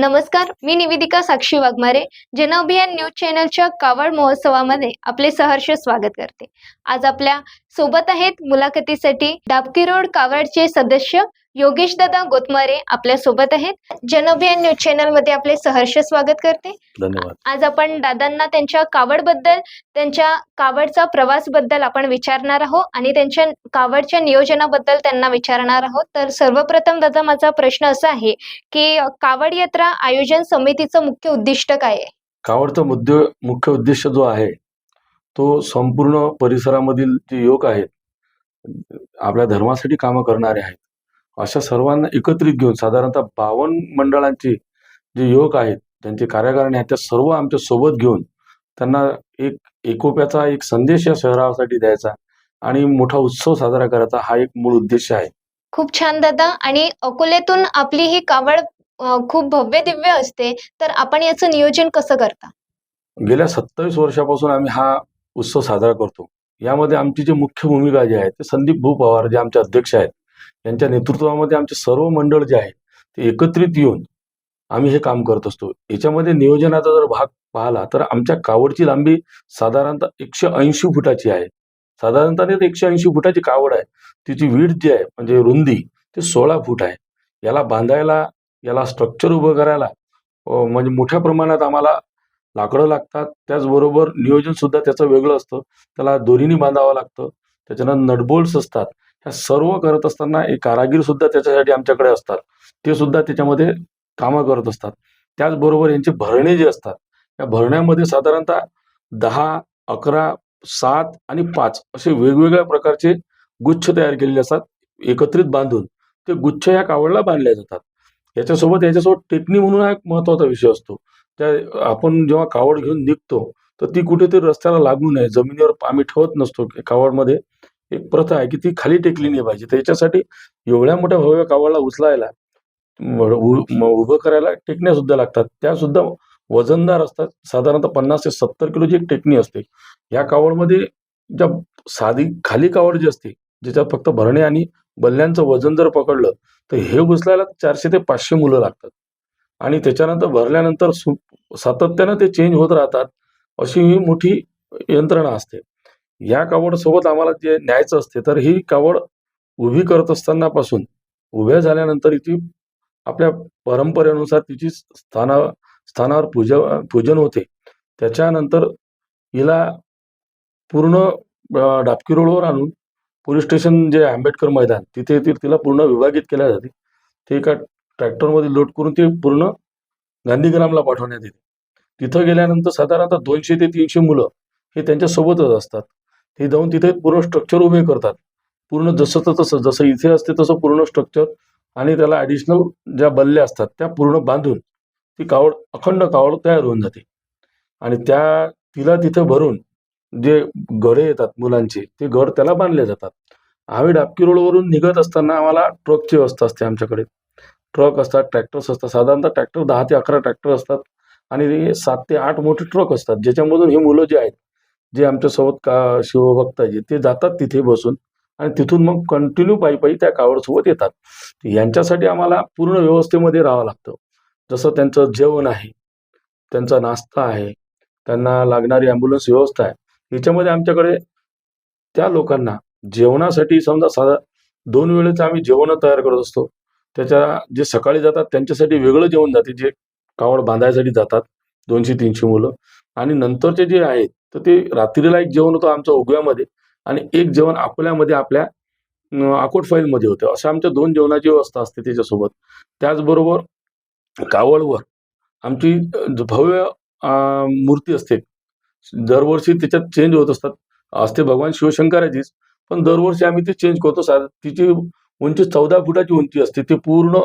नमस्कार मी निवेदिका साक्षी वाघमारे. जन अभियान न्यूज चॅनलच्या कावड महोत्सवामध्ये आपले सहर्ष स्वागत करते. आज आपल्यासोबत आहेत मुलाखतीसाठी डाबकी रोड कावडचे सदस्य योगेश दादा गोतमारे आपल्यासोबत आहेत. जन अभियान न्यूज चॅनलमध्ये आपले सहर्ष स्वागत करते. धन्यवाद. आज आपण दादांना त्यांच्या कावडबद्दल त्यांच्या कावडचा प्रवासबद्दल आपण विचारणार आहोत आणि त्यांच्या कावडच्या नियोजनाबद्दल त्यांना विचारणार आहोत. तर सर्वप्रथम दादा माझा प्रश्न असा आहे की कावड यात्रा आयोजन समितीचं मुख्य उद्दिष्ट काय आहे? कावडचा मुद्दे मुख्य उद्देश जो आहे तो संपूर्ण परिसरामधील जे युवक आहेत आपल्या धर्मासाठी कामं करणारे आहेत. अशा सर्वांना एकत्रित घेऊन साधारणतः बावन्न मंडळांचे जे युवक आहेत त्यांचे कार्यकारिणी आहेत त्या सर्व आमच्यासोबत घेऊन त्यांना एक एकोप्याचा एक संदेश या शहरासाठी द्यायचा आणि मोठा उत्सव साजरा करायचा हा एक मूळ उद्देश आहे. खूप छान दादा आणि अकोल्यातून आपली ही कावड खूप भव्य दिव्य असते तर आपण याचं नियोजन कसं करता? गेल्या सत्तावीस वर्षापासून आम्ही हा उत्सव साजरा करतो. यामध्ये आमची जी मुख्य भूमिका जी आहे ते संदीप भू पवार जे आमचे अध्यक्ष आहेत यांच्या नेतृत्वामध्ये आमचे सर्व मंडळ जे आहे ते एकत्रित येऊन आम्ही हे काम करत असतो. याच्यामध्ये नियोजनाचा जर भाग पाहिला तर आमच्या कावडची लांबी साधारणतः एकशे ऐंशी फुटाची आहे. साधारणतः ते एकशे ऐंशी फुटाची कावड आहे. तिची वीड जी आहे म्हणजे रुंदी ते सोळा फूट आहे. याला बांधायला याला स्ट्रक्चर उभं करायला म्हणजे मोठ्या प्रमाणात आम्हाला लाकडं लागतात. त्याचबरोबर नियोजन सुद्धा त्याचं वेगळं असतं. त्याला दोरीने बांधावं लागतं. त्याच्यानंतर नटबोल्ट्स असतात. सर्व करत असताना एक कारागीर सुद्धा त्याच्यासाठी आमच्याकडे असतात. ते सुद्धा त्याच्यामध्ये कामं करत असतात. त्याचबरोबर यांचे भरणे जे असतात या भरण्यामध्ये साधारणतः दहा अकरा सात आणि पाच असे वेगवेगळ्या प्रकारचे गुच्छ तयार केलेले असतात एकत्रित बांधून. ते गुच्छ या कावडला बांधले जातात. याच्यासोबत याच्यासोबत टेकणी म्हणून हा एक महत्त्वाचा विषय असतो. त्या आपण जेव्हा कावड घेऊन निघतो तर ती कुठेतरी रस्त्याला लागू नये. जमिनीवर आम्ही ठेवत नसतो कावडमध्ये. एक प्रथा आहे की ती खाली टेकली नाही पाहिजे. त्याच्यासाठी एवढ्या मोठ्या भव्य कावडला उचलायला उभं करायला टेकण्या सुद्धा लागतात. त्या सुद्धा वजनदार असतात. साधारणतः पन्नास ते सत्तर किलोची एक टेकणी असते. या कावडमध्ये ज्या साधी खाली कावड जी असते ज्याच्यात फक्त भरणे आणि बल्ल्यांचं वजन जर पकडलं तर हे उचलायला चारशे ते पाचशे मुलं लागतात. आणि त्याच्यानंतर भरल्यानंतर सु सातत्यानं ते चेंज होत राहतात. अशी ही मोठी यंत्रणा असते. या कावड सोबत आम्हाला जे न्यायचं असते तर ही कावड उभी करत असताना पासून उभ्या झाल्यानंतर ती आपल्या परंपरेनुसार तिची स्थाना स्थानावर पूजा पूजन होते. त्याच्यानंतर हिला पूर्ण डापकी रोडवर आणून पोलीस स्टेशन जे आंबेडकर मैदान तिथे ती तिला पूर्ण विभागित केल्या जाते. ते एका ट्रॅक्टरमध्ये लोड करून ते पूर्ण गांधीग्रामला पाठवण्यात येते. तिथं गेल्यानंतर साधारणतः दोनशे ते तीनशे मुलं हे त्यांच्यासोबतच असतात. ते जाऊन तिथे पूर्ण स्ट्रक्चर उभे करतात. पूर्ण जसं तसं जसं इथे असते तसं पूर्ण स्ट्रक्चर आणि त्याला ॲडिशनल ज्या बल्ल्या असतात त्या पूर्ण बांधून ती कावड अखंड कावड तयार होऊन जाते. आणि त्या तिला तिथे भरून जे गडे येतात मुलांचे ते गड त्याला बांधले जातात. आम्ही डाबकी रोडवरून निघत असताना आम्हाला ट्रकची व्यवस्था असते आमच्याकडे. ट्रक असतात ट्रॅक्टर्स असतात साधारणतः ट्रॅक्टर दहा ते अकरा ट्रॅक्टर असतात आणि ते सात ते आठ मोठे ट्रक असतात ज्याच्यामधून हे मुलं जे आहेत जे आमच्यासोबत का शिवभक्त आहेत ते जातात तिथे बसून आणि तिथून मग कंटिन्यू पायी पायी त्या कावडसोबत येतात. यांच्यासाठी आम्हाला पूर्ण व्यवस्थेमध्ये राहावं लागतं. जसं त्यांचं जेवण आहे त्यांचा नाश्ता आहे त्यांना लागणारी ॲम्ब्युलन्स व्यवस्था आहे. याच्यामध्ये आमच्याकडे त्या लोकांना जेवणासाठी समजा साधा दोन वेळेचं आम्ही जेवण तयार करत असतो. त्याच्या जे सकाळी जातात त्यांच्यासाठी वेगळं जेवण जाते. जे कावड बांधायसाठी जातात दोनशे तीनशे मुलं. आणि नंतरचे जे आहेत तर ते रात्रीला एक जेवण होतं आमचं उगव्यामध्ये आणि एक जेवण अकोल्यामध्ये आपल्या अकोट फाईलमध्ये होतं. अशा आमच्या दोन जेवणाची व्यवस्था असते त्याच्यासोबत. त्याचबरोबर कावळवर आमची भव्य मूर्ती असते. दरवर्षी त्याच्यात चेंज होत असतात. असते भगवान शिवशंकराचीच पण दरवर्षी आम्ही ते चेंज करतो. सा तिची उंची चौदा फुटाची उंची असते. ते पूर्ण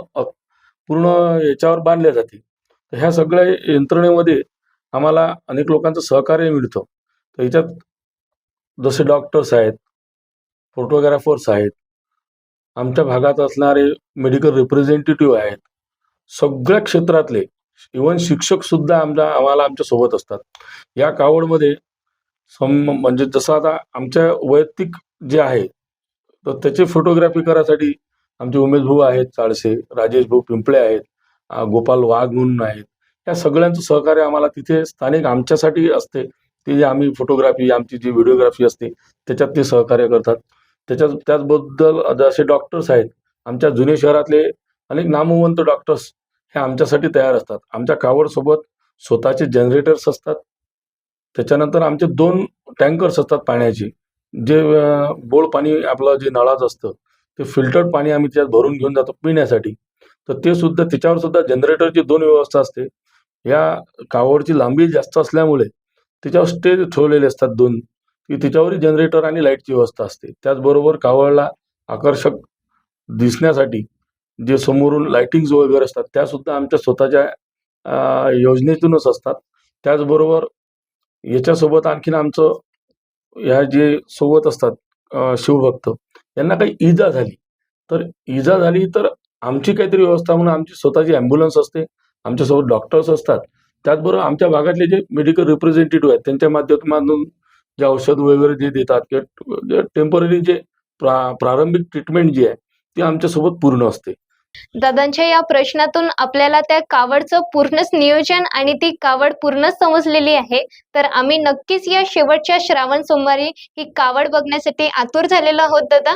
पूर्ण याच्यावर बांधल्या जाते. तर ह्या सगळ्या यंत्रणेमध्ये आम्हाला अनेक लोकांचं सहकार्य मिळतं. तर याच्यात जसे डॉक्टर्स आहेत फोटोग्राफर्स आहेत आमच्या भागात असणारे मेडिकल रिप्रेझेंटेटिव्ह आहेत सगळ्या क्षेत्रातले इवन शिक्षकसुद्धा आमच्या आम्हाला आमच्यासोबत असतात. या कावडमध्ये सम म्हणजे जसं आता आमच्या वैयक्तिक जे आहे तर त्याची फोटोग्राफी करायसाठी आमचे उमेश भाऊ आहेत चाळसे राजेश भाऊ पिंपळे आहेत गोपाल वाघ म्हणून आहेत या सगळ्यांचं सहकार्य आम्हाला तिथे स्थानिक आमच्यासाठी असते. ती जे आम्ही फोटोग्राफी आमची जी व्हिडिओग्राफी असते त्याच्यात ते सहकार्य करतात. त्याच्यात त्याचबद्दल जसे डॉक्टर्स आहेत. आमच्या जुने शहरातले अनेक नामवंत डॉक्टर्स हे आमच्यासाठी तयार असतात. आमच्या कावडसोबत स्वतःचे जनरेटर्स असतात. त्याच्यानंतर आमचे दोन टँकर्स असतात पाण्याचे. जे बोळ पाणी आपलं जे नळाचं असतं ते फिल्टर्ड पाणी आम्ही त्यात भरून घेऊन जातो पिण्यासाठी. तर ते सुद्धा त्याच्यावर सुद्धा जनरेटरची दोन व्यवस्था असते. या कावडची लांबी जास्त असल्यामुळे त्याच्यावर स्टेज ठेवलेले असतात दोन. की त्याच्यावरही जनरेटर आणि लाईटची व्यवस्था असते. त्याचबरोबर कावडला आकर्षक दिसण्यासाठी जे समोरून लाइटिंग्स वगैरे असतात त्यासुद्धा आमच्या स्वतःच्या योजनेतूनच असतात. त्याचबरोबर याच्यासोबत आणखीन आमचं ह्या जे सोबत असतात शिवभक्त यांना काही इजा झाली. तर इजा झाली तर आमची काहीतरी व्यवस्था म्हणून आमची स्वतःची ॲम्ब्युलन्स असते. आमच्यासोबत डॉक्टर्स असतात. त्याचबरोबर आमच्या भागातले जे मेडिकल रिप्रेझेंटेटिव्ह आहेत त्यांच्या माध्यमातून जे औषध वगैरे जे देतात किंवा टेंपररी जे प्रा प्रारंभिक ट्रीटमेंट जी आहे ती आमच्यासोबत पूर्ण असते. दादांच्या या प्रश्नातून आपल्याला त्या कावडचं पूर्णच नियोजन आणि ती कावड पूर्णच समजलेली आहे. तर आम्ही नक्कीच या शेवटच्या श्रावण सोमवारी ही कावड बघण्यासाठी आतुर झालेलो आहोत दादा.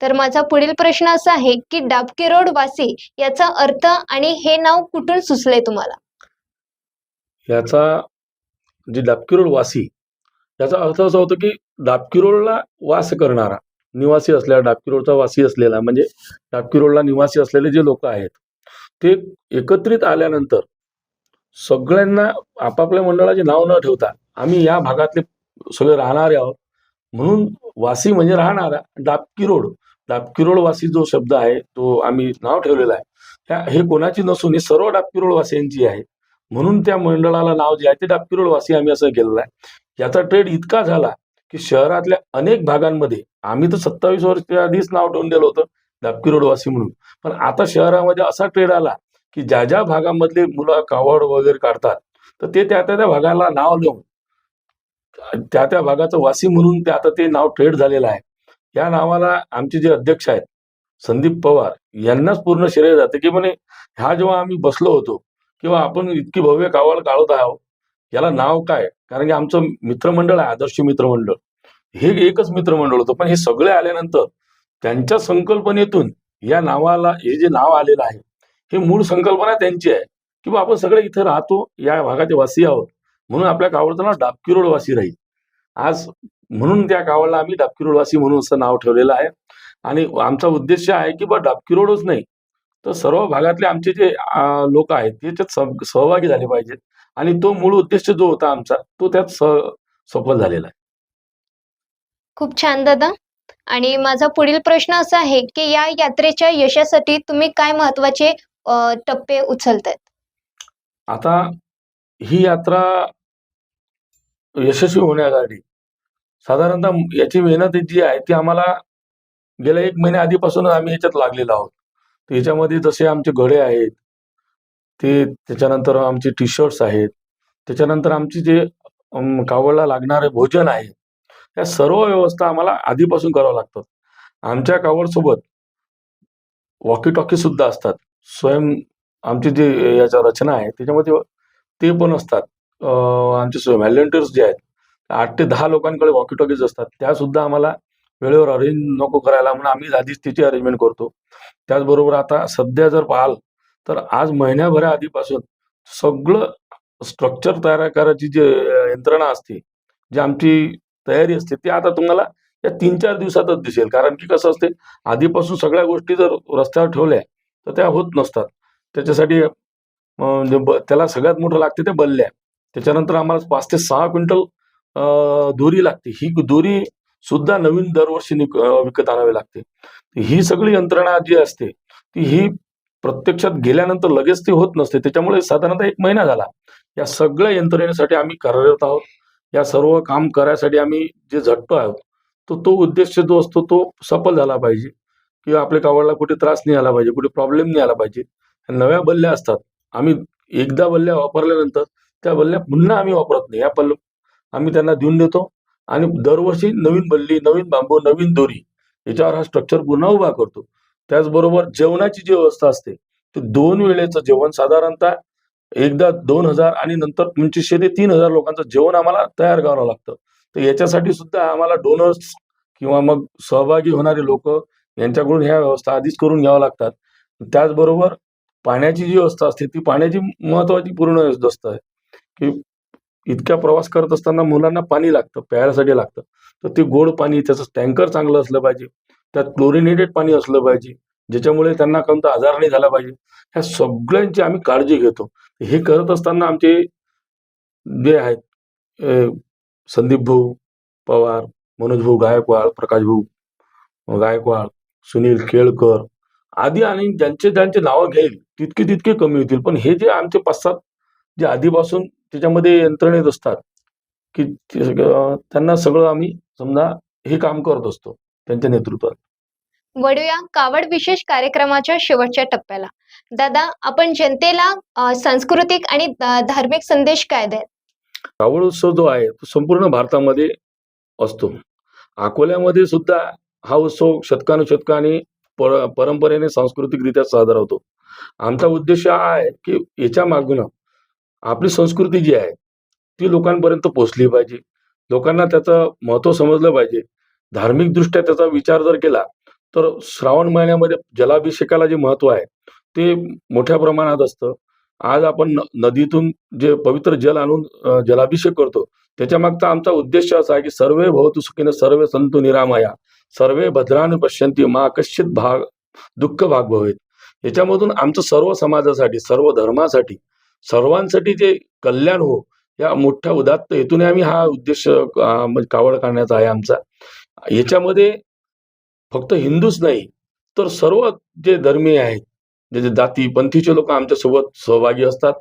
तर माझा पुढील प्रश्न असा आहे की डाबकी रोड वासी याचा अर्थ आणि हे नाव कुठून सुचले तुम्हाला? याचा म्हणजे जे डाबकिरोड वासी याचा अर्थ असा होतो की डाबकिरोडला वास करणारा निवासी असलेला डाबकिरोडचा वासी असलेला म्हणजे डाबकिरोडला निवासी असलेले जे लोक आहेत ते एकत्रित आल्यानंतर सगळ्यांना आपापल्या मंडळाचे नाव न ठेवता आम्ही या भागातले सगळे राहणारे आहोत. म्हणून वासी म्हणजे राहणारा डाबकी रोड वासी जो शब्द आहे तो आम्ही नाव ठेवलेला आहे. त्या हे कोणाची नसून ही सर्व डापकिरोळवासियांची आहे. म्हणून त्या मंडळाला नाव जे आहे ते डाबकिरोड वासी आम्ही असं केलेलं आहे. याचा ट्रेड इतका झाला की शहरातल्या अनेक भागांमध्ये आम्ही तर सत्तावीस वर्ष आधीच नाव ठेवून दिलं होतं डाबकिरोड वासी म्हणून. पण आता शहरामध्ये असा ट्रेड आला की ज्या ज्या भागामधले मुलं कावड वगैरे काढतात तर ते त्या त्या त्या भागाला नाव लिहून त्या त्या भागाचं वासी म्हणून ते आता ते नाव ट्रेड झालेलं आहे. या नावाला आमचे जे अध्यक्ष आहेत संदीप पवार यांनाच पूर्ण श्रेय जाते की म्हणे ह्या जेव्हा आम्ही बसलो होतो किंवा आपण इतकी भव्य कावाल काढत आहोत याला नाव काय? कारण की आमचं मित्रमंडळ आहे आदर्श मित्रमंडळ. हे एकच मित्रमंडळ होतं पण हे सगळे आल्यानंतर त्यांच्या संकल्पनेतून या नावाला हे जे नाव आलेलं आहे हे मूळ संकल्पना त्यांची आहे किंवा आपण सगळे इथे राहतो या भागाचे वासी आहोत म्हणून आपल्या कावडताना नाव डाबकिरोड वासी राहील. आज म्हणून त्या गावाला आम्ही डाबकिरोड वासी म्हणून असं नाव ठेवलेलं आहे. आणि आमचा उद्देश आहे की बा डाबकिरोडच नाही तर सर्व भागातले आमचे जे लोक आहेत ते त्याच्यात सह- सहभागी झाले पाहिजेत. आणि तो मूळ उद्देश जो होता आमचा तो त्यात स- सफल झालेला आहे. खूप छान दादा. आणि माझा पुढील प्रश्न असा आहे की या यात्रेच्या यशासाठी तुम्ही काय महत्त्वाचे टप्पे उचलतायत? आता ही यात्रा यशस्वी होण्यासाठी साधारणतः याची मेहनत जी आहे ती आम्हाला गेल्या एक महिन्या आधीपासूनच आम्ही याच्यात लागलेलो आहोत. तर याच्यामध्ये जसे आमचे घडे आहेत ते त्याच्यानंतर आमचे टी शर्ट्स आहेत त्याच्यानंतर आमची जे कावडला लागणारे भोजन आहे या सर्व व्यवस्था आम्हाला आधीपासून करावं लागतात आमच्या कावडसोबत वॉकी टॉकी सुद्धा असतात. स्वयं आमची जी याच्या रचना आहे त्याच्यामध्ये ते पण असतात. आमचे आमचे व्हॅलेंटियर्स जे आहेत आठ ते दहा लोकांकडे वॉकी टॉकीज असतात. त्या सुद्धा आम्हाला वेळेवर अरेंज नको करायला म्हणून आम्ही आधीच त्याची अरेंजमेंट करतो. त्याचबरोबर आता सध्या जर पाहाल तर आज महिन्याभरा आधीपासून सगळं स्ट्रक्चर तयार करायची जे यंत्रणा असते जी आमची तयारी असते ती आता तुम्हाला या तीन चार दिवसातच दिसेल. कारण की कसं असते आधीपासून सगळ्या गोष्टी जर रस्त्यावर ठेवल्या तर त्या होत नसतात. त्याच्यासाठी म्हणजे त्याला सगळ्यात मोठं लागते ते बल्ल्या. त्याच्यानंतर आम्हाला पाच ते सहा क्विंटल दोरी लागते. ही दोरी सुद्धा नवीन दरवर्षी विकत आणावी लागते. ही सगळी यंत्रणा जी असते ती ही प्रत्यक्षात गेल्यानंतर लगेच ती होत नसते. त्याच्यामुळे साधारणतः एक महिना झाला. या सगळ्या यंत्रणेसाठी आम्ही कार्यरत आहोत. या सर्व काम करायसाठी आम्ही जे झटतो आहोत तो तो उद्देश जो असतो तो सफल झाला पाहिजे. किंवा आपल्या कावडला कुठे त्रास नाही आला पाहिजे कुठे प्रॉब्लेम नाही आला पाहिजे. नव्या बल्ल्या असतात. आम्ही एकदा बल्ल्या वापरल्यानंतर त्या बल्ल्या पुन्हा आम्ही वापरत नाही. या आम्ही त्यांना देऊन देतो. आणि दरवर्षी नवीन बल्ली नवीन बांबू नवीन दोरी याच्यावर हा स्ट्रक्चर पुन्हा उभा करतो. त्याचबरोबर जेवणाची जी व्यवस्था असते ते दोन वेळेचं जेवण साधारणतः एकदा दोन हजार आणि नंतर पंचवीसशे ते तीन हजार लोकांचं जेवण आम्हाला तयार करावं लागतं. तर याच्यासाठी सुद्धा आम्हाला डोनर्स किंवा मग सहभागी होणारे लोक यांच्याकडून ह्या व्यवस्था आधीच करून घ्याव्या लागतात. त्याचबरोबर पाण्याची जी व्यवस्था असते ती पाण्याची महत्वाची पूर्ण व्यवस्था आहे. की इतक्या प्रवास करत असताना मुलांना पाणी लागतं प्यायसाठी लागतं. तर ते गोड पाणी त्याचं टँकर चांगलं असलं पाहिजे. त्यात क्लोरिनेटेड पाणी असलं पाहिजे ज्याच्यामुळे त्यांना कोणता आजार नाही झाला पाहिजे. ह्या सगळ्यांची आम्ही काळजी घेतो. हे करत असताना आमचे जे आहेत संदीप भाऊ पवार मनोज भाऊ गायकवाड प्रकाश भाऊ गायकवाड सुनील केळकर आदी आणि ज्यांचे ज्यांचे नावं घेईल तितके तितके कमी होतील. पण हे जे आमचे पाच सात जे आधीपासून त्याच्यामध्ये यंत्रणेत असतात की त्यांना सगळं आम्ही समजा हे काम करत असतो त्यांच्या नेतृत्वात. वळूया कावड विशेष कार्यक्रमाच्या शेवटच्या टप्प्याला. दादा आपण जनतेला सांस्कृतिक आणि धार्मिक संदेश काय द्याल कावड उत्सव जो आहे तो संपूर्ण भारतामध्ये असतो. अकोल्यामध्ये सुद्धा हा उत्सव शतकानुशतकाने पर परंपरेने सांस्कृतिकरित्या साजरा होतो. आमचा उद्देश हा आहे की याच्या मागून आपली संस्कृती जी आहे ती लोकांपर्यंत पोहोचली पाहिजे. लोकांना त्याचं महत्त्व समजलं पाहिजे. धार्मिकदृष्ट्या त्याचा विचार जर केला तर श्रावण महिन्यामध्ये जलाभिषेकाला जे महत्त्व आहे ते मोठ्या प्रमाणात असतं. आज आपण न- नदीतून जे पवित्र जल आणून जलाभिषेक करतो त्याच्या मागचा आमचा उद्देश असा आहे की सर्वे भवतु सुखीने सर्वे संतु निरामया सर्वे भद्रान पश्यंती मा कश्चित भाग दुःख भाग भवेत याच्यामधून आमचं सर्व समाजासाठी सर्व धर्मासाठी सर्वांसाठी जे कल्याण हो. या मोठ्या उदात्त हेतूने आम्ही हा उद्देश म्हणजे कावड काढण्याचा आहे आमचा. याच्यामध्ये फक्त हिंदूच नाही तर सर्व जे धर्मीय आहेत जे जे जाती पंथीचे लोक आमच्यासोबत सहभागी असतात.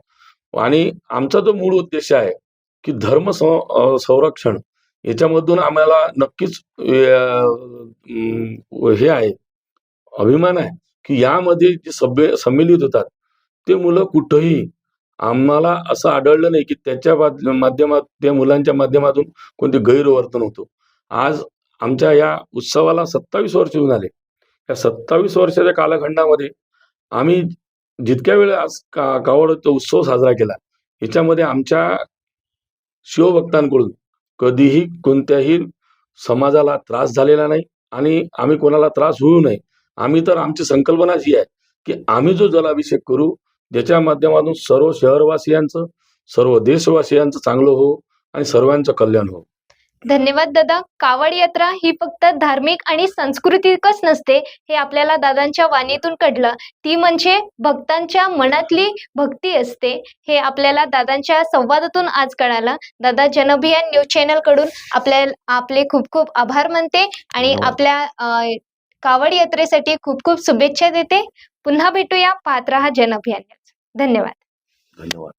आणि आमचा जो मूळ उद्देश आहे की धर्म संरक्षण याच्यामधून आम्हाला नक्कीच हे आहे अभिमान आहे की यामध्ये जे सभ्य सम्मिलित होतात ते मुलं कुठंही आम्हाला असं आढळलं नाही की त्याच्या माध्यमात त्या मुलांच्या माध्यमातून कोणते गैरवर्तन होतो. आज आमच्या या उत्सवाला सत्तावीस वर्ष होऊन आले. या सत्तावीस वर्षाच्या कालखंडामध्ये आम्ही जितक्या वेळ आज का कावड उत्सव साजरा केला याच्यामध्ये आमच्या शिवभक्तांकडून कधीही कोणत्याही समाजाला त्रास झालेला नाही आणि आम्ही कोणाला त्रास होऊ नये. आम्ही तर आमची संकल्पना ही आहे की आम्ही जो जलाभिषेक करू ज्याच्या माध्यमातून सर्व शहरवासियांचं सर्व देशवासियांचं चांगलं हो आणि सर्वांचं कल्याण हो. धन्यवाद दादा. कावड यात्रा ही फक्त धार्मिक आणि सांस्कृतिकच नसते हे आपल्याला दादांच्या वाणीतून कळलं. ती म्हणजे भक्तांच्या मनातली भक्ती असते हे आपल्याला दादांच्या संवादातून आज कळालं. दादा जनअभियान न्यूज चॅनलकडून आपल्या आपले खूप खूप आभार मानते आणि. आपल्या कावड यात्रेसाठी खूप खूप शुभेच्छा देते. पुन्हा भेटूया पाहत हा जन अभियान धन्यवाद. धन्यवाद.